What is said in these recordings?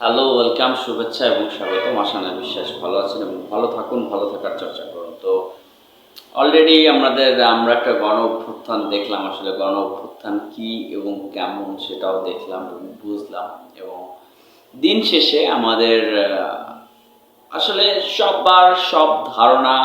Hello, welcome, শুভেচ্ছা এবং স্বাগতম। আশানা বিশ্বাস ভালো আছেন এবং ভালো থাকুন, ভালো থাকার চর্চা করুন। তো অলরেডি আমাদের আমরা একটা গণ অভ্যুত্থান দেখলাম। আসলে গণ অভ্যুত্থান কি এবং কেমন সেটাও দেখলাম বুঝলাম এবং দিন শেষে আমাদের আসলে সবার সব ধারণা,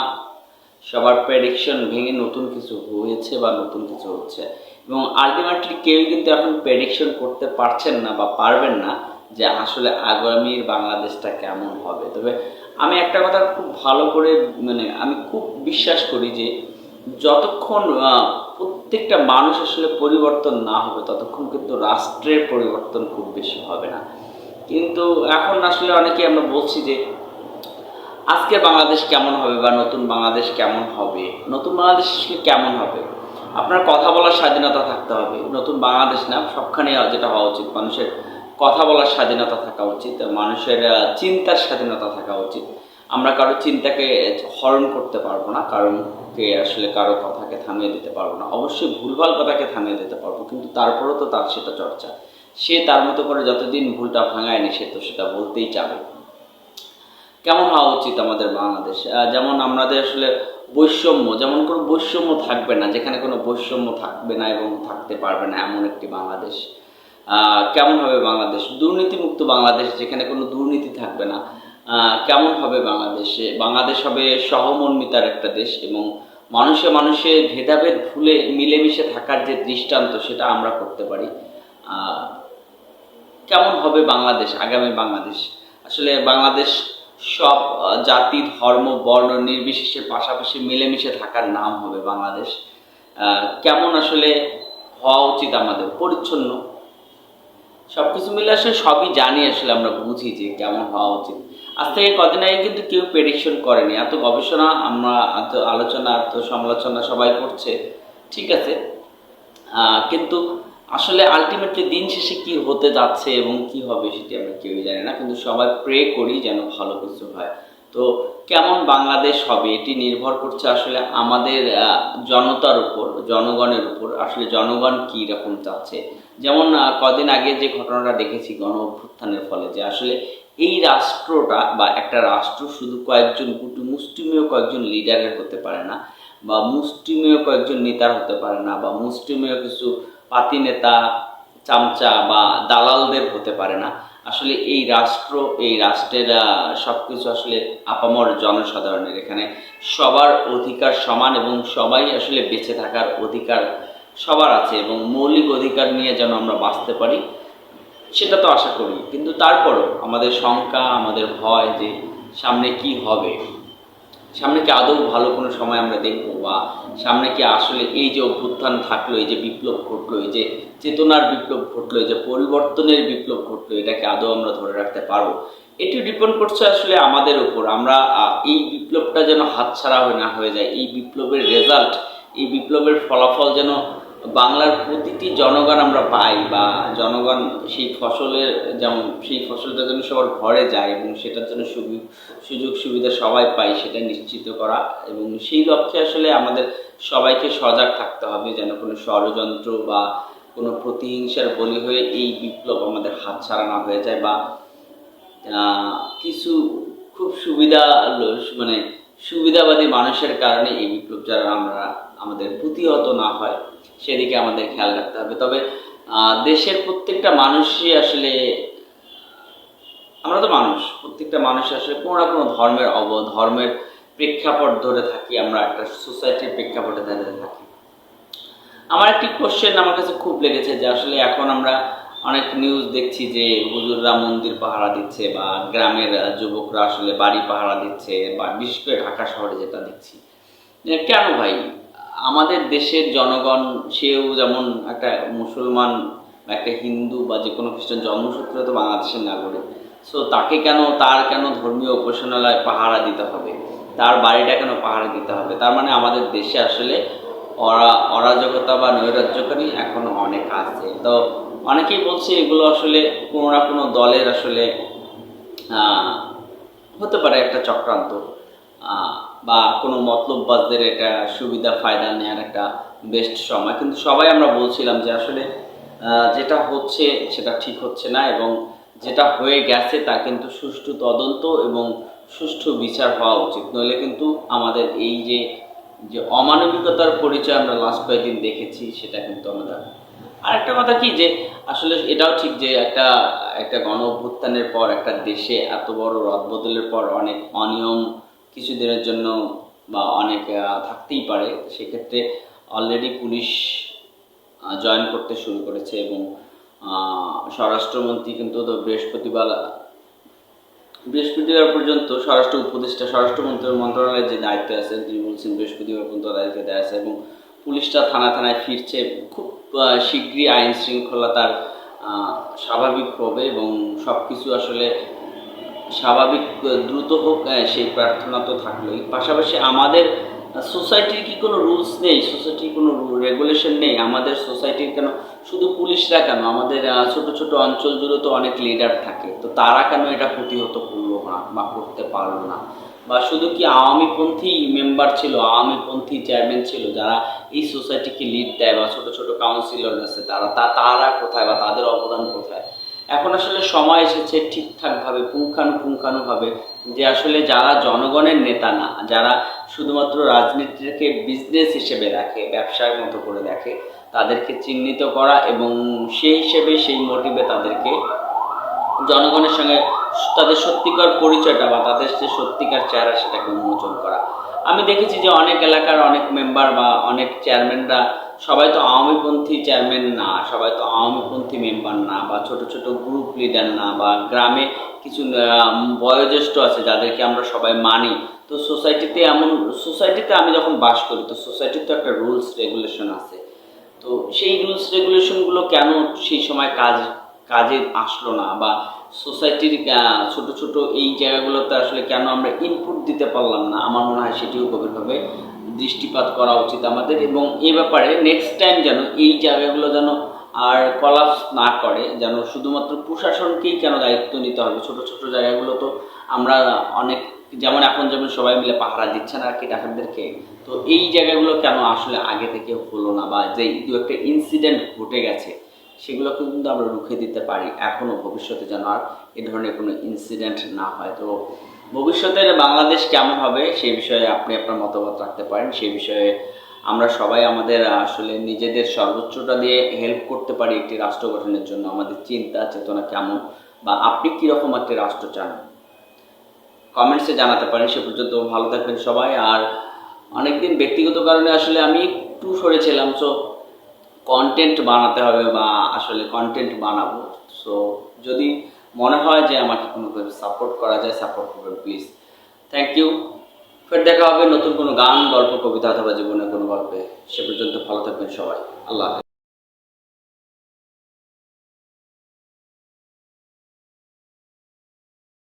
সবার প্রেডিকশন ভেঙে নতুন কিছু হয়েছে বা নতুন কিছু হচ্ছে এবং আলটিমেটলি কেউ কিন্তু এখন প্রেডিকশন করতে পারছেন না বা পারবেন না। যে আসলে আগামীর বাংলাদেশটা কেমন হবে। তবে আমি একটা কথা খুব ভালো করে মানে আমি খুব বিশ্বাস করি যে যতক্ষণ প্রত্যেকটা মানুষ আসলে পরিবর্তন না হবে, ততক্ষণ কিন্তু রাষ্ট্রের পরিবর্তন খুব বেশি হবে না। কিন্তু এখন আসলে অনেকে আমরা বলছি যে, আজকের বাংলাদেশ কেমন হবে বা নতুন বাংলাদেশ কেমন হবে? নতুন বাংলাদেশ আসলে কেমন হবে? আপনার কথা বলার স্বাধীনতা থাকতে হবে। নতুন বাংলাদেশ না সবখানে যেটা হওয়া উচিত। মানুষের কথা বলার স্বাধীনতা থাকা উচিত, মানুষের চিন্তার স্বাধীনতা থাকা উচিত। আমরা কারও চিন্তাকে হরণ করতে পারব না, কারণকে আসলে কারও কথাকে থামিয়ে দিতে পারব না। অবশ্যই ভুলভাল কথাকে থামিয়ে দিতে পারব, কিন্তু তারপরেও তো তার সেটা চর্চা। সে তার মতো করে যতদিন ভুলটা ভাঙায়নি, সে তো সেটা বলতেই চাবে। কেমন হওয়া উচিত আমাদের বাংলাদেশ? যেমন আমাদের আসলে বৈষম্য, যেমন কোনো বৈষম্য থাকবে না, যেখানে কোনো বৈষম্য থাকবে না এবং থাকতে পারবে না এমন একটি বাংলাদেশ। কেমন হবে বাংলাদেশ? দুর্নীতিমুক্ত বাংলাদেশ, যেখানে কোনো দুর্নীতি থাকবে না কেমন হবে বাংলাদেশে? বাংলাদেশ হবে সহমর্মিতার একটা দেশ এবং মানুষে মানুষে ভেদাভেদ ভুলে মিলেমিশে থাকার যে দৃষ্টান্ত, সেটা আমরা করতে পারি। কেমন হবে বাংলাদেশ, আগামী বাংলাদেশ? আসলে বাংলাদেশ সব জাতি, ধর্ম, বর্ণ নির্বিশেষে পাশাপাশি মিলেমিশে থাকার নাম হবে বাংলাদেশ। কেমন আসলে হওয়া উচিত আমাদের? পরিচ্ছন্ন। সব কিছু মিলে আসলে সবই জানি আসলে আমরা বুঝি যে কেমন হওয়া উচিত। আজ থেকে কদিন আগে কিন্তু কেউ প্রেডিকশন করেনি। এত গবেষণা আমরা, এত আলোচনা, এত সমালোচনা সবাই করছে। ঠিক আছে? কিন্তু আসলে আলটিমেটলি দিন শেষে কি হতে যাচ্ছে এবং কি হবে সেটি আমরা কেউই জানি না। কিন্তু সবাই প্রে করি যেন ভালো কিছু হয়। তো কেমন বাংলাদেশ হবে? এটি নির্ভর করছে আসলে আমাদের জনতার উপর, জনগণের উপর। আসলে জনগণ কি রকম চাচ্ছে? যেমন কদিন আগে যে ঘটনাটা দেখেছি গণ অভ্যুত্থানের ফলে যে আসলে এই রাষ্ট্রটা বা একটা রাষ্ট্র শুধু কয়েকজন কুটু মুষ্টিমেয় কয়েকজন লিডারের হতে পারে না বা মুষ্টিমেয় কয়েকজন নেতার হতে পারে না বা মুষ্টিমেয় কিছু পাতি নেতা, চামচা বা দালালদের হতে পারে না। আসলে এই রাষ্ট্র, এই রাষ্ট্রের সব কিছু আসলে আপামর জনসাধারণের এখানে। সবার অধিকার সমান এবং সবাই আসলে বেঁচে থাকার অধিকার সবার আছে এবং মৌলিক অধিকার নিয়ে যেন আমরা বাঁচতে পারি, সেটা তো আশা করি। কিন্তু তারপরও আমাদের শঙ্কা, আমাদের ভয় যে সামনে কি হবে? সামনে কি আদৌ ভালো কোনো সময় আমরা দেখব? বা সামনে কি আসলে এই যে অভ্যুত্থান থাকল এই যে বিপ্লব ঘটলো, এই যে চেতনার বিপ্লব ঘটলো, এই যে পরিবর্তনের বিপ্লব ঘটলো এটাকে আদৌ আমরা ধরে রাখতে পারব? এটি ডিপেন্ড করছে আসলে আমাদের উপর। আমরা এই বিপ্লবটা যেন হাতছাড়া হয়ে না হয়ে যায়, এই বিপ্লবের রেজাল্ট এই বিপ্লবের ফলাফল যেন বাংলার প্রতিটি জনগণ আমরা পাই বা জনগণ সেই ফসলের যেমন সেই ফসলটা যেন সবার ঘরে যায় এবং সেটার জন্য সুযোগ সুবিধা সবাই পায়, সেটা নিশ্চিত করা এবং সেই লক্ষ্যে আসলে আমাদের সবাইকে সজাগ থাকতে হবে যেন কোনো ষড়যন্ত্র বা কোনো প্রতিহিংসার বলি হয়ে এই বিপ্লব আমাদের হাতছাড়া না হয়ে যায় বা কিছু খুব সুবিধা মানে সুবিধাবাদী মানুষের কারণে এই বিপ্লব যারা আমরা আমাদের প্রতিহত না হয়, সেদিকে আমাদের খেয়াল রাখতে হবে। তবে দেশের প্রত্যেকটা মানুষই আসলে, আমরা তো মানুষ, প্রত্যেকটা মানুষ আসলে কোনো না কোনো ধর্মের অব, ধর্মের প্রেক্ষাপট ধরে থাকি, আমরা একটা সোসাইটির প্রেক্ষাপটে ধরে থাকি। আমার একটি কোশ্চেন আমার কাছে খুব লেগেছে যে আসলে এখন আমরা অনেক নিউজ দেখছি যে হুজুররা মন্দির পাহারা দিচ্ছে বা গ্রামের যুবকরা আসলে বাড়ি পাহারা দিচ্ছে বা বিশেষ করে ঢাকা শহরে যেটা দেখছি। কেন ভাই? আমাদের দেশের জনগণ, সেও যেমন একটা মুসলমান একটা হিন্দু বা যে কোনো খ্রিস্টান জন্মসূত্রে তো বাংলাদেশের নাগরিক সো তাকে কেন, তার কেন ধর্মীয় উপাসনালয় পাহারা দিতে হবে? তার বাড়িটা কেন পাহারা দিতে হবে? তার মানে আমাদের দেশে আসলে অরা অরাজকতা বা নৈরাজ্যকারী এখনও অনেক আছে। তো অনেকেই বলছে এগুলো আসলে কোনো না কোনো দলের আসলে হতে পারে একটা চক্রান্ত। বা কোনো মতলববাজদের এটা সুবিধা, ফায়দা নেওয়ার একটা বেস্ট সময়। কিন্তু সবাই আমরা বলছিলাম যে আসলে যেটা হচ্ছে সেটা ঠিক হচ্ছে না এবং যেটা হয়ে গেছে তা কিন্তু সুষ্ঠু তদন্ত এবং সুষ্ঠু বিচার হওয়া উচিত। নইলে কিন্তু আমাদের এই যে যে অমানবিকতার পরিচয় আমরা লাস্ট কয়েকদিন দেখেছি, সেটা কিন্তু আমরা আর একটা কথা কি যে, আসলে এটাও ঠিক যে একটা একটা গণ অভ্যুত্থানের পর একটা দেশে এত বড় রদবদলের পর অনেক অনিয়ম কিছুদিনের জন্য বা অনেক থাকতেই পারে। সেক্ষেত্রে অলরেডি পুলিশ জয়েন করতে শুরু করেছে এবং স্বরাষ্ট্রমন্ত্রী কিন্তু তো বৃহস্পতিবার বৃহস্পতিবার পর্যন্ত স্বরাষ্ট্র উপদেষ্টা স্বরাষ্ট্রমন্ত্রী মন্ত্রণালয়ের যে দায়িত্ব আছে তিনি বলছেন বৃহস্পতিবার পর্যন্ত দায়িত্ব দেওয়া আছে এবং পুলিশটা থানা থানায় ফিরছে। খুব শীঘ্রই আইন শৃঙ্খলতার আহ, স্বাভাবিক হবে এবং সব কিছু আসলে স্বাভাবিক দ্রুত হোক সেই প্রার্থনা তো থাকলোই। পাশাপাশি আমাদের সোসাইটির কি কোনো রুলস নেই? সোসাইটির কোনো রেগুলেশন নেই? আমাদের সোসাইটির কেন? শুধু পুলিশরা কেন? আমাদের ছোট ছোট অঞ্চল জুড়ে তো অনেক লিডার থাকে। তো তারা কেন এটা প্রতিহত করল না বা করতে পারল না? বা শুধু কি আওয়ামীপন্থী মেম্বার ছিল, আওয়ামীপন্থী চেয়ারম্যান ছিল, যারা এই সোসাইটিকে লিড দেয় বা ছোট ছোট কাউন্সিলর আছে, তারা তা, তারা কোথায় বা তাদের অবদান এখন আসলে সময় এসেছে ঠিকঠাকভাবে পুঙ্খানুপুঙ্খানুভাবে যে আসলে যারা জনগণের নেতা না, যারা শুধুমাত্র রাজনীতিকে বিজনেস হিসেবে দেখে ব্যবসার মতো করে দেখে, তাদেরকে চিহ্নিত করা এবং সেই হিসেবে সেই মোটিভে তাদেরকে জনগণের সঙ্গে তাদের সত্যিকার পরিচয়টা বা তাদের যে সত্যিকার চেহারা সেটাকে উন্মোচন করা। আমি দেখেছি যে অনেক এলাকার অনেক মেম্বার বা অনেক চেয়ারম্যানরা সবাই তো আওয়ামীপন্থী চেয়ারম্যান না, সবাই তো আওয়ামীপন্থী মেম্বার না, বা ছোট ছোট গ্রুপ লিডার না, বা গ্রামে কিছু বয়োজ্যেষ্ঠ আছে যাদেরকে আমরা সবাই মানি। তো সোসাইটিতে এমন সোসাইটিতে আমি যখন বাস করি, তো সোসাইটির তো একটা রুলস রেগুলেশন আছে। তো সেই রুলস রেগুলেশনগুলো কেন সেই সময় কাজ কাজে আসলো না বা সোসাইটির ছোট ছোট এই জায়গাগুলোতে আসলে কেন আমরা ইনপুট দিতে পারলাম না? আমার মনে হয় সেটিও গভীরভাবে দৃষ্টিপাত করা উচিত আমাদের এবং এ ব্যাপারে নেক্সট টাইম যেন এই জায়গাগুলো যেন আর কলাপস না করে, যেন শুধুমাত্র প্রশাসনকেই কেন দায়িত্ব নিতে হবে? ছোট ছোট জায়গাগুলো তো আমরা অনেক, যেমন এখন যেমন সবাই মিলে পাহারা দিচ্ছে না আর কি ডাকাতদেরকে, তো এই জায়গাগুলো কেন আসলে আগে থেকে হলো না বা যে দু একটা ইনসিডেন্ট ঘটে গেছে সেগুলোকে কিন্তু আমরা রুখে দিতে পারি। এখনও ভবিষ্যতে যেন আর এ ধরনের কোনো ইনসিডেন্ট না হয়। তো ভবিষ্যতের বাংলাদেশ কেমন হবে সেই বিষয়ে আপনি আপনার মতামত রাখতে পারেন। সেই বিষয়ে আমরা সবাই আমাদের আসলে নিজেদের সর্বোচ্চটা দিয়ে হেল্প করতে পারি একটি রাষ্ট্র গঠনের জন্য। আমাদের চিন্তা, চেতনা কেমন বা আপনি কীরকম একটি রাষ্ট্র চান? কমেন্টসে জানাতে পারেন। সে পর্যন্ত ভালো থাকবেন সবাই। আর অনেকদিন ব্যক্তিগত কারণে আসলে আমি একটু সরেছিলাম সো কন্টেন্ট বানাতে হবে বা আসলে কন্টেন্ট বানাবো। সো যদি মনে হয় যে আমাকে কোনোভাবে সাপোর্ট করা যায় সাপোর্ট করবেন প্লিজ থ্যাংক ইউ ফের দেখা হবে নতুন কোনো গান, গল্প, কবিতা অথবা জীবনে কোনো গল্পে। সে পর্যন্ত ভালো থাকবেন সবাই। আল্লাহ